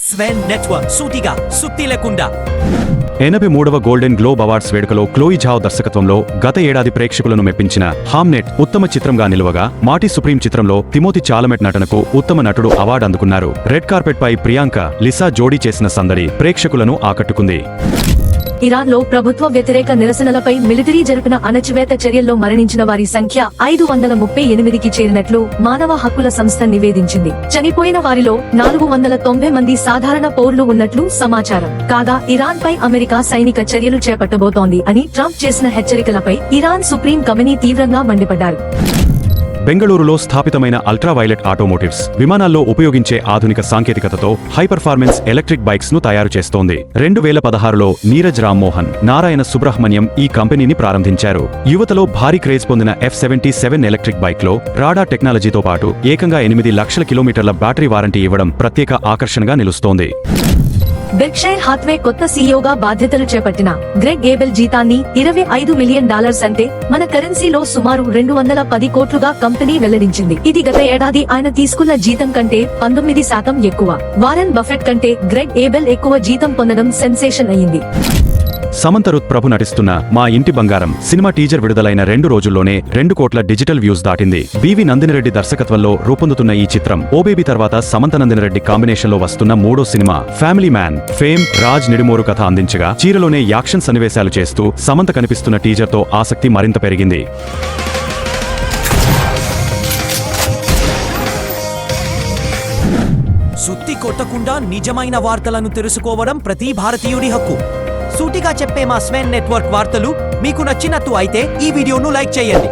స్వెన్ network సూటిగా సుత్తి లేకుండా ఎనభై మూడవ గోల్డెన్ గ్లోబ్ అవార్డ్స్ వేడుకలో క్లోయి ఝావ్ దర్శకత్వంలో గత ఏడాది ప్రేక్షకులను మెప్పించిన హామ్నెట్ ఉత్తమ చిత్రంగా నిలువగా మాటి సుప్రీం చిత్రంలో తిమోతి చాలమెట్ నటనకు ఉత్తమ నటుడు అవార్డు అందుకున్నారు. రెడ్ కార్పెట్ పై ప్రియాంక లిసా జోడీ చేసిన సందడి ప్రేక్షకులను ఆకట్టుకుంది. ఇరాన్లో ప్రభుత్వ వ్యతిరేక నిరసనలపై మిలిటరీ జరిపిన అణచివేత చర్యల్లో మరణించిన వారి సంఖ్య ఐదు వందల ముప్పై ఎనిమిదికి చేరినట్లు మానవ హక్కుల సంస్థ నివేదించింది. చనిపోయిన వారిలో నాలుగు వందల తొంభై మంది సాధారణ పౌరులు ఉన్నట్లు సమాచారం. కాగా ఇరాన్ పై అమెరికా సైనిక చర్యలు చేపట్టబోతోంది అని ట్రంప్ చేసిన హెచ్చరికలపై ఇరాన్ సుప్రీం కమిటీ తీవ్రంగా మండిపడ్డారు. బెంగళూరులో స్థాపితమైన అల్ట్రావైలెట్ ఆటోమోటివ్స్ విమానాల్లో ఉపయోగించే ఆధునిక సాంకేతికతతో హై పర్ఫార్మెన్స్ ఎలక్ట్రిక్ బైక్స్ను తయారు చేస్తోంది. రెండు వేల పదహారులో నీరజ్ రామ్మోహన్ నారాయణ సుబ్రహ్మణ్యం ఈ కంపెనీని ప్రారంభించారు. యువతలో భారీ క్రేజ్ పొందిన ఎఫ్ సెవెంటీ సెవెన్ ఎలక్ట్రిక్ బైక్లో రాడా టెక్నాలజీతో పాటు ఏకంగా ఎనిమిది లక్షల కిలోమీటర్ల బ్యాటరీ వారంటీ ఇవ్వడం ప్రత్యేక ఆకర్షణగా నిలుస్తోంది. బెర్క్షైర్ హాత్వే కొత్త సీఈఓగా బాధ్యతలు చేపట్టిన గ్రెగ్ ఏబెల్ జీతాన్ని ఇరవై ఐదు మిలియన్ డాలర్స్ అంటే మన కరెన్సీలో సుమారు రెండు వందల పది కోట్లుగా కంపెనీ వెల్లడించింది. ఇది గత ఏడాది ఆయన తీసుకున్న జీతం కంటే పంతొమ్మిది శాతం ఎక్కువ. వారెన్ బఫెట్ కంటే గ్రెగ్ ఏబెల్ ఎక్కువ జీతం పొందడం సెన్సేషన్ అయింది సమంత రుత్ ప్రభు నటిస్తున్న మా ఇంటి బంగారం సినిమా టీజర్ విడుదలైన రెండు రోజుల్లోనే రెండు కోట్ల డిజిటల్ వ్యూస్ దాటింది. బివి నందినిరెడ్డి దర్శకత్వంలో రూపొందుతున్న ఈ చిత్రం ఓబేబీ తర్వాత సమంత నందినిరెడ్డి కాంబినేషన్లో వస్తున్న మూడో cinema family man fame Raj Nidimoru కథ అందించగా చీరలోనే యాక్షన్ సన్నివేశాలు చేస్తూ సమంత కనిపిస్తున్న టీజర్తో ఆసక్తి మరింత పెరిగింది. సుత్తి కొట్టకుండా నిజమైన వార్తలను తెలుసుకోవడం ప్రతి భారతీయుడి హక్కు. సూటిగా చెప్పే మా స్వెన్ నెట్వర్క్ వార్తలు మీకు నచ్చినట్టు అయితే ఈ వీడియోను లైక్ చేయండి.